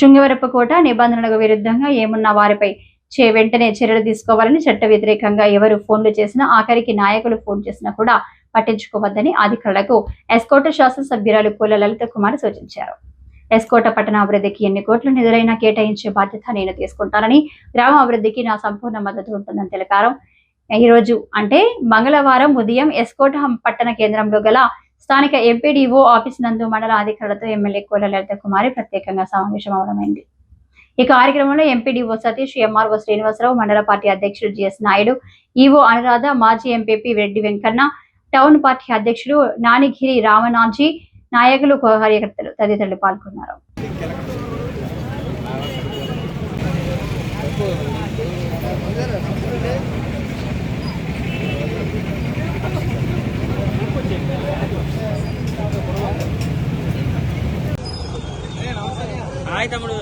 శృంగవరపుకోట నిబంధనలకు విరుద్ధంగా ఏమున్న వారిపై చే వెంటనే చర్యలు తీసుకోవాలని చట్ట వ్యతిరేకంగా ఎవరు ఫోన్లు చేసినా ఆఖరికి నాయకులు ఫోన్ చేసినా కూడా పట్టించుకోవద్దని అధికారులకు ఎస్కోట శాసనసభ్యురాలు పూల లలిత కుమార్ సూచించారు. ఎస్కోట పట్టణ అభివృద్ధికి ఎన్ని కోట్లు నిధులైనా కేటాయించే బాధ్యత నేను తీసుకుంటానని గ్రామ అభివృద్ధికి నా సంపూర్ణ మద్దతు ఉంటుందని తెలిపారు. ఈ రోజు అంటే మంగళవారం ఉదయం ఎస్కోట పట్టణ కేంద్రంలో గల స్థానిక ఎంపీడీఓ ఆఫీస్ నందు మండల అధికారులతో ఎమ్మెల్యే కోల లలిత కుమారి ప్రత్యేకంగా సమావేశం అవడమైంది. ఈ కార్యక్రమంలో ఎంపీడీఓ సతీష్ ఎంఆర్ఓ శ్రీనివాసరావు మండల పార్టీ అధ్యక్షుడు జిఎస్ నాయుడు ఈవో అనురాధ మాజీ MPP Reddy Venkanna town party అధ్యక్షుడు నానిగిరి రామనాథ్జీ నాయకులు కార్యకర్తలు తదితరులు పాల్గొన్నారు. హాయ్ తమ్ముడు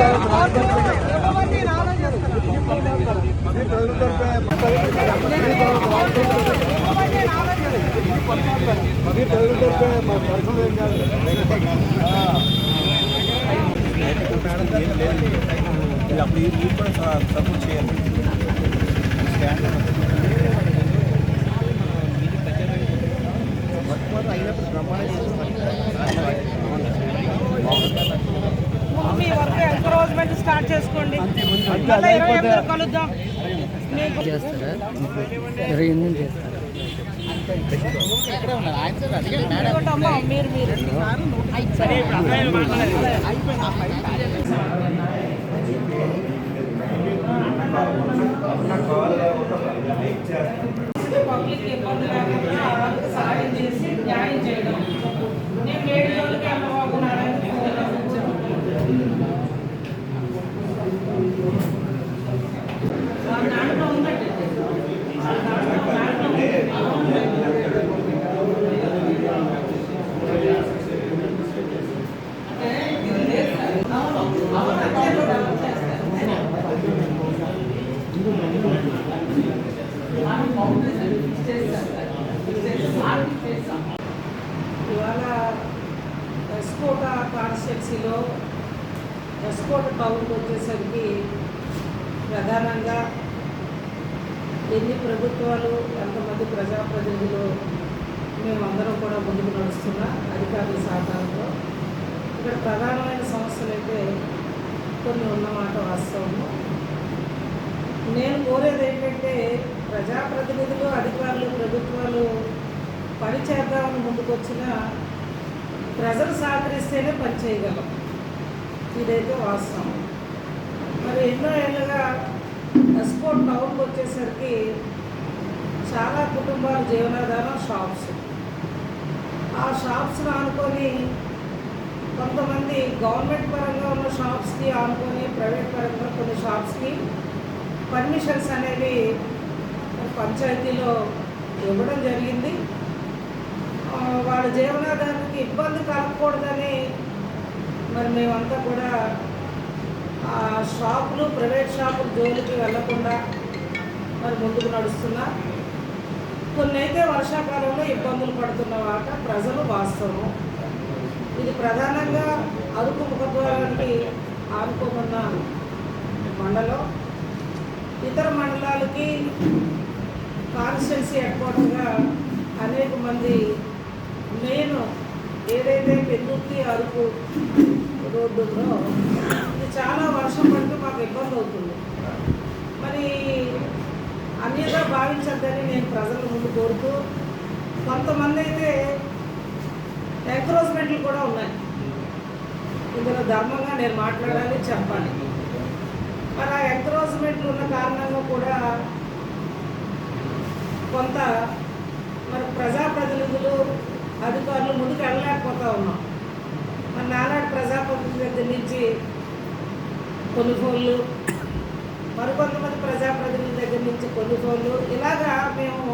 ఇవ్వమని ఆలోచిస్తున్నాను అప్పుడు కూడా సపోర్ట్ చేయాలి స్టాండ్ ఎంకరేజ్మెంట్ స్టార్ట్ చేసుకోండి. కలుద్దాం. మీరు మీరు. పబ్లిక్ ఇబ్బంది లేకుండా సహాయం చేసి న్యాయం చేయడం నేను ఏడు రోజులకి అమ్మబాబున్నారని దాంట్లో ఉందండి ఇవాళ ఎస్కోట కాన్స్టిట్యున్సీలో ఎస్కోట టౌన్కి వచ్చేసరికి ప్రధానంగా ఎన్ని ప్రభుత్వాలు ఎంతమంది ప్రజాప్రతినిధులు మేమందరం కూడా ముందుకు నడుస్తున్నా అధికారుల సహకారంతో ఇక్కడ ప్రధానమైన సమస్యలు అయితే కొన్ని ఉన్నమాట వాస్తవము. నేను కోరేది ఏంటంటే ప్రజాప్రతినిధులు అధికారులు ప్రభుత్వాలు పని చేద్దామని ముందుకొచ్చిన ప్రజలు సహకరిస్తేనే పని చేయగలం. ఇదైతే వాస్తవం. మరి ఎన్నో ఏళ్ళుగా ఎస్పోర్ట్ టౌన్కి వచ్చేసరికి చాలా కుటుంబాల జీవనాధారం షాప్స్. ఆ షాప్స్ను ఆనుకొని కొంతమంది గవర్నమెంట్ పరంగా ఉన్న షాప్స్కి ఆనుకొని ప్రైవేట్ పరంగా కొన్ని షాప్స్కి పర్మిషన్స్ అనేవి పంచాయతీలో ఇవ్వడం జరిగింది. జీవనాధారానికి ఇబ్బంది కలగకూడదని మరి మేమంతా కూడా ఆ షాపులు ప్రైవేట్ షాపులు జోలికి వెళ్ళకుండా మరి ముందుకు నడుస్తున్నా. కొన్ని అయితే వర్షాకాలంలో ఇబ్బందులు పడుతున్న వాట ప్రజలు వాస్తవం. ఇది ప్రధానంగా అరుకు ముఖద్వారానికి ఆనుకోమన్న మండలం. ఇతర మండలాలకి కాన్స్టిట్యున్సీ హెడ్ క్వార్టర్గా అనేక మంది నేను ఏదైతే పెందుర్తి అరకు రోడ్డులో ఇది చాలా వర్షం పడితే మాకు ఇబ్బంది అవుతుంది. మరి అన్యగా భావించద్దని నేను ప్రజల ముందు కోరుతూ కొంతమంది అయితే ఎంక్రోచ్మెంట్లు కూడా ఉన్నాయి. ఇందులో ధర్మంగా నేను మాట్లాడాలి చెప్పాలి. మరి ఆ ఎంక్రోచ్మెంట్లు ఉన్న కారణంగా కూడా కొంత మరి ప్రజాప్రతినిధులు అధికారులు ముందుకు వెళ్ళలేకపోతా ఉన్నాం. మన నానాడు ప్రజాప్రతినిధి దగ్గర నుంచి కొన్ని ఫోన్లు మరికొంతమంది ప్రజాప్రతినిధుల దగ్గర నుంచి కొన్ని ఫోన్లు. ఇలాగా మేము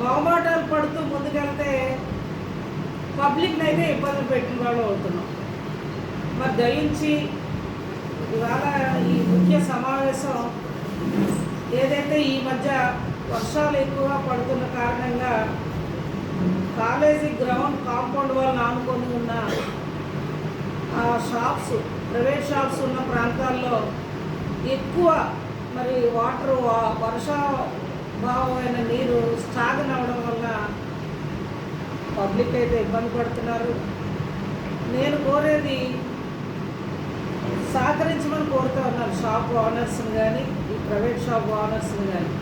మొహమాటాలు పడుతూ ముందుకెళ్తే పబ్లిక్ని అయితే ఇబ్బంది పెట్టిన వాళ్ళు అవుతున్నాం. మరి దయించి ఇవాళ ఈ ముఖ్య సమావేశం ఏదైతే ఈ మధ్య వర్షాలు ఎక్కువగా పడుతున్న కారణంగా కాలేజీ గ్రౌండ్ కాంపౌండ్ వాళ్ళని ఆనుకొని ఉన్న ఆ షాప్స్ ప్రైవేట్ షాప్స్ ఉన్న ప్రాంతాల్లో ఎక్కువ మరి వాటర్ వర్షాభావమైన నీరు స్టాగన్ అవడం వల్ల పబ్లిక్ అయితే ఇబ్బంది పడుతున్నారు. నేను కోరేది సహకరించమని కోరుతూ ఉన్నారు షాప్ ఓనర్స్ని కానీ ఈ ప్రైవేట్ షాప్ ఓనర్స్ని కానీ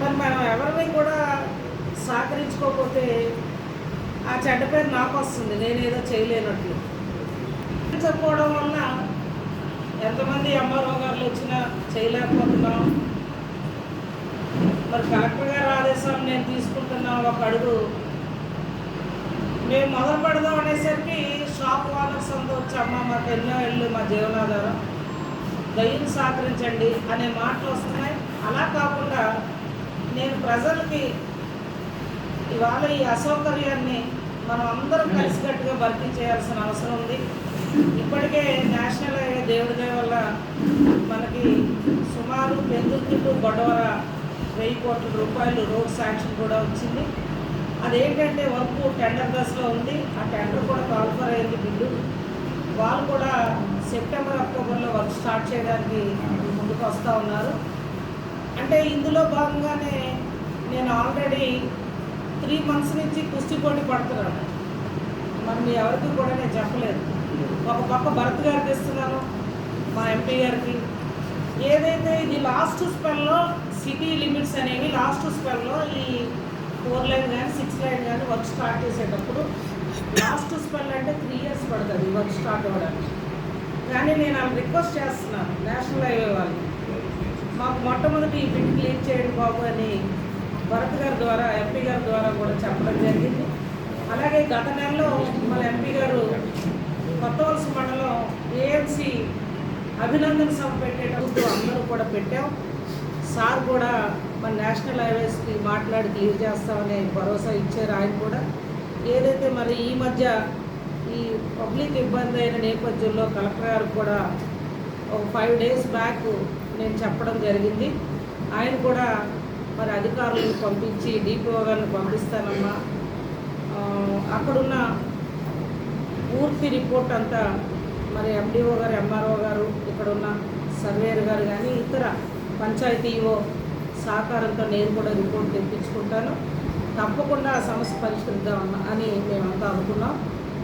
మరి మనం ఎవరిని కూడా సహకరించుకోకపోతే ఆ చెడ్డ పేరు నాకు వస్తుంది నేనేదో చేయలేనట్లు. చెప్పడం వల్ల ఎంతమంది ఎంఆర్ఓ గారులు వచ్చినా చేయలేకపోతున్నాం. మరి కలెక్టర్ గారు ఆదేశం నేను తీసుకుంటున్నా ఒక అడుగు. మేము మొదలు పెడదాం అనేసరికి షాప్ ఓనర్స్ అంతా వచ్చి అమ్మ మాకు ఎన్నో ఇళ్ళు మా జీవనాధారం. దయ్యం సహకరించండి అనే మాటలు వస్తున్నాయి. అలా కాకుండా నేను ప్రజలకి ఇవాళ ఈ అసౌకర్యాన్ని మనం అందరం కలిసికట్టుగా భర్తీ చేయాల్సిన అవసరం ఉంది. ఇప్పటికే నేషనల్ హైవే దేవుడి దయ వల్ల మనకి సుమారు పెందుర్తి గొడవల వెయ్యి కోట్ల రూపాయలు రోడ్ శాంక్షన్ కూడా వచ్చింది. అదేంటంటే వర్క్ టెండర్ దశలో ఉంది. ఆ టెండర్ కూడా కాల్ఫర్ అయింది బిల్లు. వాళ్ళు కూడా సెప్టెంబర్ అక్టోబర్లో వర్క్ స్టార్ట్ చేయడానికి ముందుకు వస్తూ ఉన్నారు. అంటే ఇందులో భాగంగానే నేను ఆల్రెడీ త్రీ మంత్స్ నుంచి కుస్తీ పోటీ పడుతున్నాను మరి ఎవరికి కూడా నేను చెప్పలేదు. ఒక పక్క భరత్ గారికి ఇస్తున్నాను మా ఎంపీ గారికి. ఏదైతే ఇది లాస్ట్ స్పెల్లో సిటీ లిమిట్స్ అనేవి లాస్ట్ స్పెల్లో ఈ ఫోర్ లైన్ కానీ సిక్స్ లైన్ కానీ వర్క్ స్టార్ట్ చేసేటప్పుడు లాస్ట్ స్పెల్ అంటే త్రీ ఇయర్స్ పడుతుంది వర్క్ స్టార్ట్ అవ్వడానికి. కానీ నేను వాళ్ళు రిక్వెస్ట్ చేస్తున్నాను నేషనల్ హైవే వాళ్ళు మాకు మొట్టమొదటి ఈ బిడ్ క్లీన్ చేయండి భరత్ గారి ద్వారా ఎంపీ గారి ద్వారా కూడా చెప్పడం జరిగింది. అలాగే గత నెలలో మన ఎంపీ గారు కొత్త వలస మండలం ఏఎంసీ అభినందన సభ పెట్టేటప్పుడు అందరూ కూడా పెట్టాం. సార్ కూడా మన నేషనల్ హైవేస్కి మాట్లాడి క్లియర్ చేస్తామనే భరోసా ఇచ్చారు ఆయన కూడా. ఏదైతే మరి ఈ మధ్య ఈ పబ్లిక్ ఇబ్బంది అయిన నేపథ్యంలో కలెక్టర్ గారు కూడా ఒక ఫైవ్ డేస్ బ్యాక్ నేను చెప్పడం జరిగింది. ఆయన కూడా మరి అధికారులను పంపించి డిపిఓ గారిని పంపిస్తానమ్మా. అక్కడున్న పూర్తి రిపోర్ట్ అంతా మరి ఎండిఓ గారు ఎంఆర్ఓ గారు ఇక్కడున్న సర్వేయర్ గారు కానీ ఇతర పంచాయతీఓ సహకారంతో నేను కూడా రిపోర్ట్ తెప్పించుకుంటాను. తప్పకుండా ఆ సమస్య పరిష్కరిద్దామన్న అని మేమంతా అనుకున్నాం.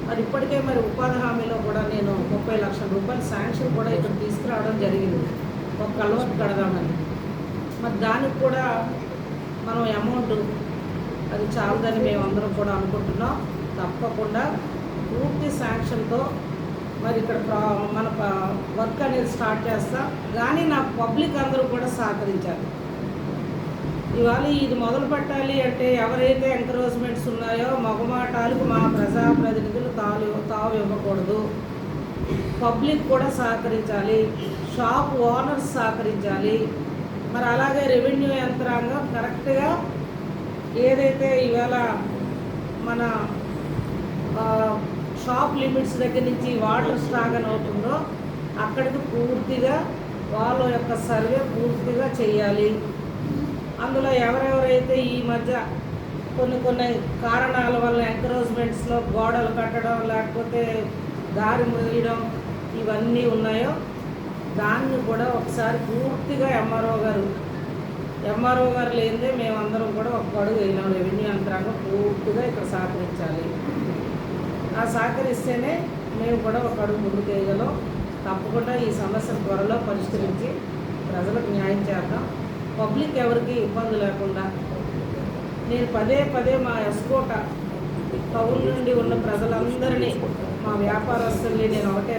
మరి ఇప్పటికే మరి ఉపాధి హామీలో కూడా నేను ముప్పై లక్షల రూపాయలు శాంక్షన్ కూడా ఇక్కడ తీసుకురావడం జరిగింది. ఒక కలవట్ కడదామని. మరి దానికి కూడా మనం అమౌంట్ అది చాలదని మేమందరం కూడా అనుకుంటున్నాం. తప్పకుండా పూర్తి శాంక్షన్తో మరి ఇక్కడ ప్రా- మన వర్క్ అనేది స్టార్ట్ చేస్తాం. కానీ నాకు పబ్లిక్ అందరూ కూడా సహకరించారు ఇవాళ ఇది మొదలు పెట్టాలి అంటే ఎవరైతే ఎంకరేజ్మెంట్స్ ఉన్నాయో మగమాటాలకు మా ప్రజాప్రతినిధులు తాలు తావు ఇవ్వకూడదు. పబ్లిక్ కూడా సహకరించాలి. షాప్ ఓనర్స్ సహకరించాలి. మరి అలాగే రెవెన్యూ యంత్రాంగం కరెక్ట్గా ఏదైతే ఇవాళ మన షాప్ లిమిట్స్ దగ్గర నుంచి వాటర్ స్ట్రాగన్ అవుతుందో అక్కడికి పూర్తిగా వాళ్ళ యొక్క సర్వే పూర్తిగా చేయాలి. అందులో ఎవరెవరైతే ఈ మధ్య కొన్ని కొన్ని కారణాల వల్ల ఎంకరేజ్మెంట్స్లో గోడలు కట్టడం లేకపోతే దారి మొయ్యడం ఇవన్నీ ఉన్నాయో దాన్ని కూడా ఒకసారి పూర్తిగా ఎంఆర్ఓ గారు ఎంఆర్ఓ గారు లేనిదే మేమందరం కూడా ఒక అడుగు వెళ్ళాం రెవెన్యూ యంత్రాంగం పూర్తిగా ఇక్కడ సహకరించాలి. ఆ సహకరిస్తేనే మేము కూడా ఒక అడుగు ముందుకు వేయగలం. తప్పకుండా ఈ సమస్య త్వరలో పరిష్కరించి ప్రజలకు న్యాయం చేద్దాం. పబ్లిక్ ఎవరికి ఇబ్బంది లేకుండా నేను పదే పదే మా ఎస్కోట టౌన్ నుండి ఉన్న ప్రజలందరినీ మా వ్యాపారస్తుల్ని నేను ఒకటే